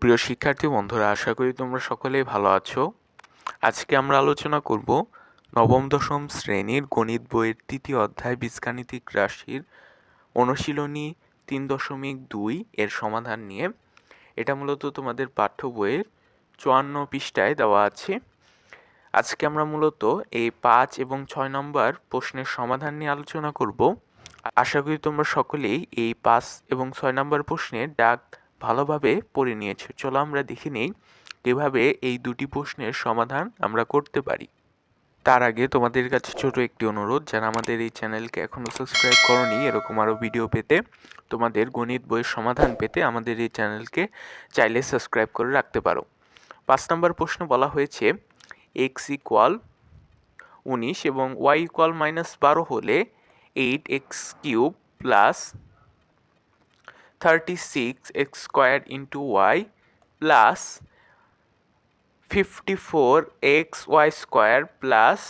প্রিয় শিক্ষার্থী বন্ধুরা, আশা করি তোমরা সকলেই ভালো আছো। আজকে আমরা আলোচনা করব নবম দশম শ্রেণির গণিত বইয়ের তৃতীয় অধ্যায় বীজগাণিতিক রাশির অনুশীলনী তিন দশমিক দুই এর সমাধান নিয়ে। এটা মূলত তোমাদের পাঠ্য বইয়ের চুয়ান্ন পৃষ্ঠায় দেওয়া আছে। আজকে আমরা মূলত এই পাঁচ এবং ছয় নম্বর প্রশ্নের সমাধান নিয়ে আলোচনা করব। আশা করি তোমরা সকলেই এই পাঁচ এবং ছয় নম্বর প্রশ্নের ডাক ভালোভাবে পড়ে নিয়েছে। চলো আমরা দেখে নেই কীভাবে এই দুটি প্রশ্নের সমাধান আমরা করতে পারি। তার আগে তোমাদের কাছে ছোট একটি অনুরোধ, যারা আমাদের এই চ্যানেলকে এখনও সাবস্ক্রাইব করনি, এরকম আরও ভিডিও পেতে তোমাদের গণিত বইয়ের সমাধান পেতে আমাদের এই চ্যানেলকে চাইলে সাবস্ক্রাইব করে রাখতে পারো। পাঁচ নম্বর প্রশ্ন বলা হয়েছে এক্স ইকুয়াল উনিশ এবং ওয়াই ইকুয়াল মাইনাস বারো হলে eight x cube plus thirty six x square into y plus fifty four x y square plus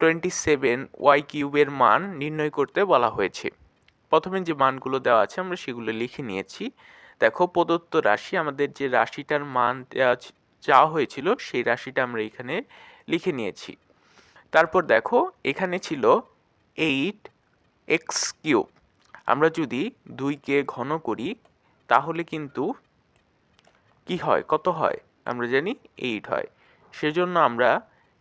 twenty seven y কিউবের মান নির্ণয় করতে বলা হয়েছে। প্রথমে যে মানগুলো দেওয়া আছে, আমরা সেগুলো লিখে নিয়েছি। দেখো, প্রদত্ত রাশি, আমাদের যে রাশিটার মান চাওয়া হয়েছিল, সেই রাশিটা আমরা এখানে লিখে নিয়েছি। তারপর দেখো, এখানে ছিল এইট এক্স কিউব আমরা যদি দুইকে ঘন করি, তাহলে কিন্তু কি হয়? কত হয়? আমরা জানি এইট হয়। সেজন্য আমরা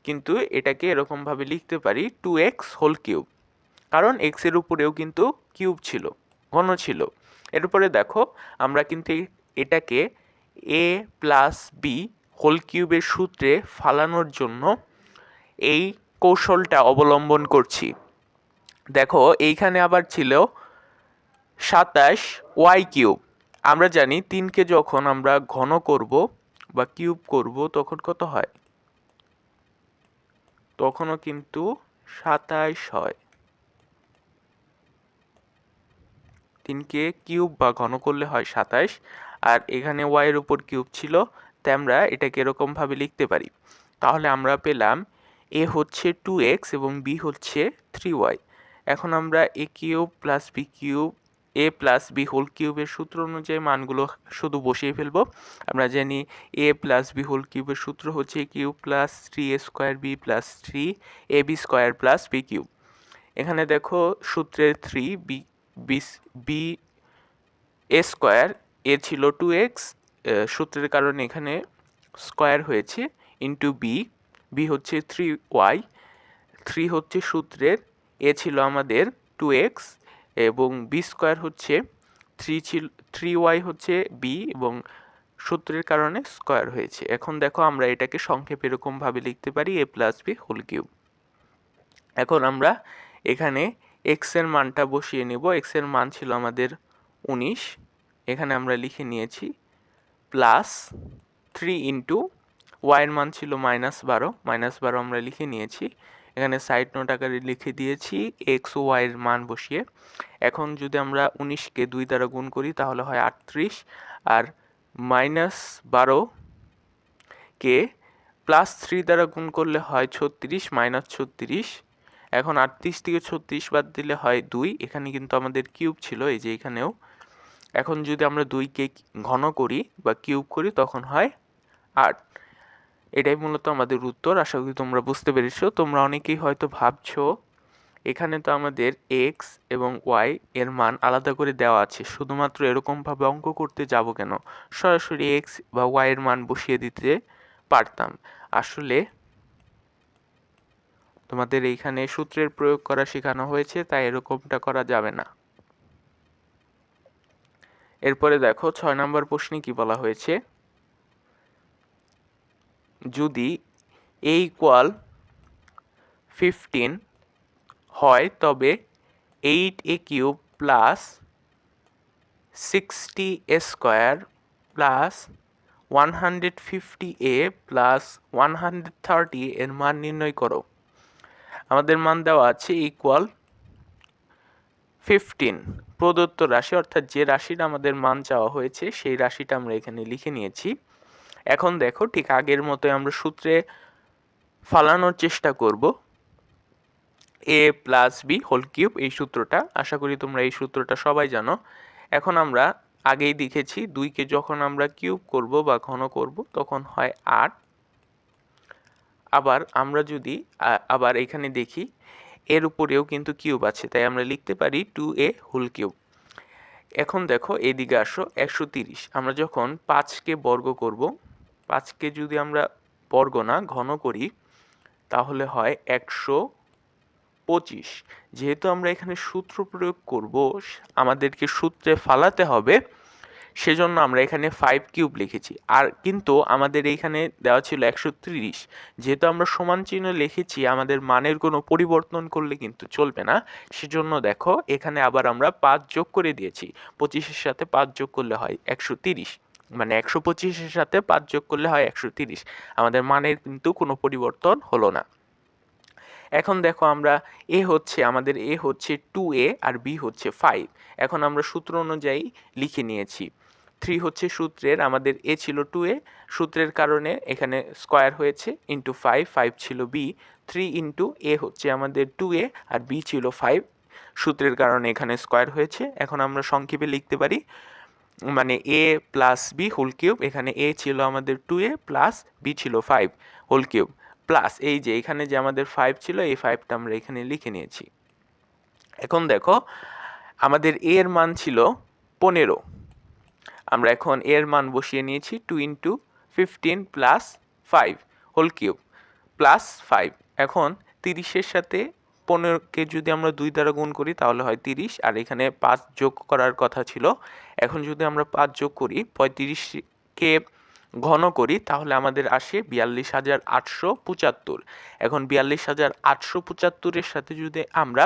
কিন্তু এটাকে এরকমভাবে লিখতে পারি টু এক্স হোল কিউব কারণ এক্সের উপরেও কিন্তু কিউব ছিল, ঘন ছিল। এরপরে দেখো, আমরা কিন্তু এটাকে এ প্লাস বি হোল কিউবের সূত্রে ফালানোর জন্য এই কৌশলটা অবলম্বন করছি। দেখো, এইখানে আবার ছিল সাতাশ ওয়াই কিউব। আমরা জানি তিনকে যখন আমরা ঘন করব বা কিউব করব, তখন কত হয়? তখনও কিন্তু সাতাশ হয়। তিনকে কিউব বা ঘন করলে হয় সাতাশ। আর এখানে ওয়াইয়ের উপর কিউব ছিল, তাই আমরা এটাকে এরকমভাবে লিখতে পারি। তাহলে আমরা পেলাম এ হচ্ছে টু এক্স এবং বি হচ্ছে থ্রি ওয়াই। এখন আমরা a cube plus b cube a plus b whole কিউবের সূত্র অনুযায়ী মানগুলো শুধু বসিয়ে ফেলব। আমরা জানি এ প্লাস বি হোল কিউবের সূত্র হচ্ছে cube plus three a square b plus three a b square plus b cube এখানে দেখো সূত্রের three b b a square a ছিল টু এক্স সূত্রের কারণে এখানে স্কোয়ার হয়েছে ইন্টু বি বি হচ্ছে থ্রি ওয়াই থ্রি হচ্ছে সূত্রের এ ছিল আমাদের টু এক্স এবং বি স্কোয়ার হচ্ছে থ্রি ছিল থ্রি ওয়াই হচ্ছে বি এবং সূত্রের কারণে স্কোয়ার হয়েছে। এখন দেখো আমরা এটাকে সংক্ষেপে এরকমভাবে লিখতে পারি a plus b whole cube এখন আমরা এখানে এক্সের মানটা বসিয়ে নেব। এক্সের মান ছিল আমাদের উনিশ। এখানে আমরা লিখে নিয়েছি প্লাস থ্রি ইন্টু ওয়াইয়ের মান ছিল মাইনাস বারো। মাইনাস বারো আমরা লিখে নিয়েছি। এখানে সাইড নোট আকারে লিখে দিয়েছি এক্স ও ওয়াইয়ের মান বসিয়ে। এখন যদি আমরা উনিশকে দুই দ্বারা গুণ করি, তাহলে হয় আটত্রিশ। আর মাইনাস বারো কে প্লাস থ্রি দ্বারা গুণ করলে হয় ছত্রিশ মাইনাস ছত্রিশ। এখন আটত্রিশ থেকে ছত্রিশ বাদ দিলে হয় দুই। এখানে কিন্তু আমাদের কিউব ছিল, এই যে এখানেও। এখন যদি আমরা দুইকে ঘন করি বা কিউব করি, তখন হয় আট। এটাই মূলত আমাদের উত্তর। আশা করি তোমরা বুঝতে পেরেছ। তোমরা অনেকেই হয়তো ভাবছ, এখানে তো আমাদের এক্স এবং ওয়াই এর মান আলাদা করে দেওয়া আছে। শুধুমাত্র এরকমভাবে অঙ্ক করতে যাব কেন? সরাসরি এক্স বা ওয়াই এর মান বসিয়ে দিতে পারতাম। আসলে তোমাদের এইখানে সূত্রের প্রয়োগ করা শেখানো হয়েছে, তাই এরকমটা করা যাবে না। এরপরে দেখো, ছয় নম্বর প্রশ্নে কি বলা হয়েছে? যদি এ ইকুয়াল ফিফটিন হয়, তবে eight a cube plus sixty a square plus one hundred fifty a plus one hundred thirty এর মান নির্ণয় করো। আমাদের মান দেওয়া আছে ইকুয়াল ফিফটিন প্রদত্ত রাশি, অর্থাৎ যে রাশিটা আমাদের মান চাওয়া হয়েছে, সেই রাশিটা আমরা এখানে লিখে নিয়েছি। এখন দেখো ঠিক আগের মতোই আমরা সূত্রে ফালানোর চেষ্টা করব। A plus b whole cube এই সূত্রটা। আশা করি তোমরা এই সূত্রটা সবাই জানো। এখন আমরা আগেই দেখেছি দুইকে যখন আমরা কিউব করব বা ঘন করব, তখন হয় আট আবার আমরা যদি আবার এখানে দেখি, এর উপরেও কিন্তু কিউব আছে, তাই আমরা লিখতে পারি টু এ হোল কিউব এখন দেখো এদিকে আসো, একশো তিরিশ। আমরা যখন পাঁচকে বর্গ করব পাঁচকে যদি আমরা বর্গ না ঘন করি, তাহলে হয় একশো পঁচিশ। যেহেতু আমরা এখানে সূত্র প্রয়োগ করব, আমাদেরকে সূত্রে ফালাতে হবে, সেজন্য আমরা এখানে ফাইভ কিউব লিখেছি। আর কিন্তু আমাদের এইখানে দেওয়া ছিল একশো তিরিশ। যেহেতু আমরা সমান চিহ্ন লিখেছি, আমাদের মানের কোনো পরিবর্তন করলে কিন্তু চলবে না। সেজন্য দেখো, এখানে আবার আমরা পাঁচ যোগ করে দিয়েছি। পঁচিশের সাথে পাঁচ যোগ করলে হয় একশো তিরিশ। মানে একশো পঁচিশের সাথে পাঁচ যোগ করলে হয় একশো তিরিশ। আমাদের মানের কিন্তু কোনো পরিবর্তন হলো না। এখন দেখো আমরা এ হচ্ছে, আমাদের এ হচ্ছে টু এ আর বি হচ্ছে ফাইভ এখন আমরা সূত্র অনুযায়ী লিখে নিয়েছি। থ্রি হচ্ছে সূত্রের, আমাদের এ ছিল টু এ সূত্রের কারণে এখানে স্কোয়ার হয়েছে ইন্টু ফাইভ ফাইভ ছিল বি থ্রি ইন্টু এ হচ্ছে আমাদের টু এ আর বি ছিল ফাইভ সূত্রের কারণে এখানে স্কোয়ার হয়েছে। এখন আমরা সংক্ষেপে লিখতে পারি মানে a plus b whole cube এখানে এ ছিল আমাদের টু এ প্লাস বি ছিল ফাইভ হোল কিউব প্লাস এই যে এখানে যে আমাদের ফাইভ ছিল, এই ফাইভটা আমরা এখানে লিখে নিয়েছি। এখন দেখো, আমাদের এ এর মান ছিল পনেরো। আমরা এখন এর মান বসিয়ে নিয়েছি two into fifteen plus five whole cube plus five এখন তিরিশের সাথে পনেরোকে যদি আমরা দুই দ্বারা গুণ করি, তাহলে হয় তিরিশ। আর এখানে পাঁচ যোগ করার কথা ছিল। এখন যদি আমরা পাঁচ যোগ করি, পঁয়ত্রিশকে ঘন করি, তাহলে আমাদের আসে বিয়াল্লিশ হাজার আটশো পঁচাত্তর। এখন বিয়াল্লিশ হাজার আটশো পঁচাত্তরের সাথে যদি আমরা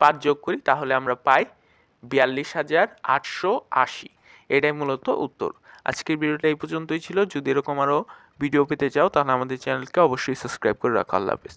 পাঁচ যোগ করি, তাহলে আমরা পাই বিয়াল্লিশ হাজার আটশো আশি। এটাই মূলত উত্তর। আজকের ভিডিওটা এই পর্যন্তই ছিল। যদি এরকম আরও ভিডিও পেতে চাও, তাহলে আমাদের চ্যানেলকে অবশ্যই সাবস্ক্রাইব করে রাখো। আল্লাহ হাফেজ।